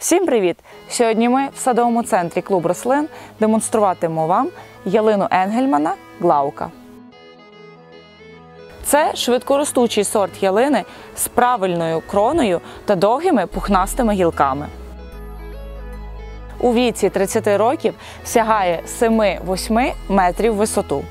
Всім привіт! Сьогодні ми в садовому центрі клуб рослин демонструватимемо вам ялину Енгельмана Глаука. Це швидкоростучий сорт ялини з правильною кроною та довгими пухнастими гілками. У віці 30 років сягає 7-8 метрів висоту.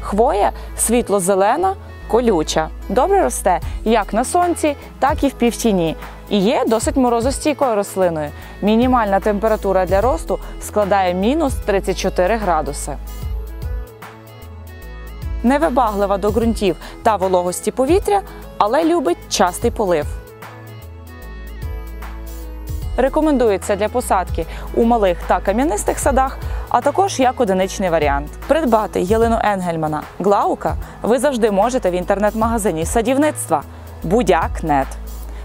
Хвоя світло-зелена, колюча. Добре росте як на сонці, так і в півтіні. І є досить морозостійкою рослиною. Мінімальна температура для росту складає мінус 34 градуси. Невибаглива до ґрунтів та вологості повітря, але любить частий полив. Рекомендується для посадки у малих та кам'янистих садах, а також як одиничний варіант. Придбати ялину Енгельмана Глаука ви завжди можете в інтернет-магазині садівництва Будяк.нет.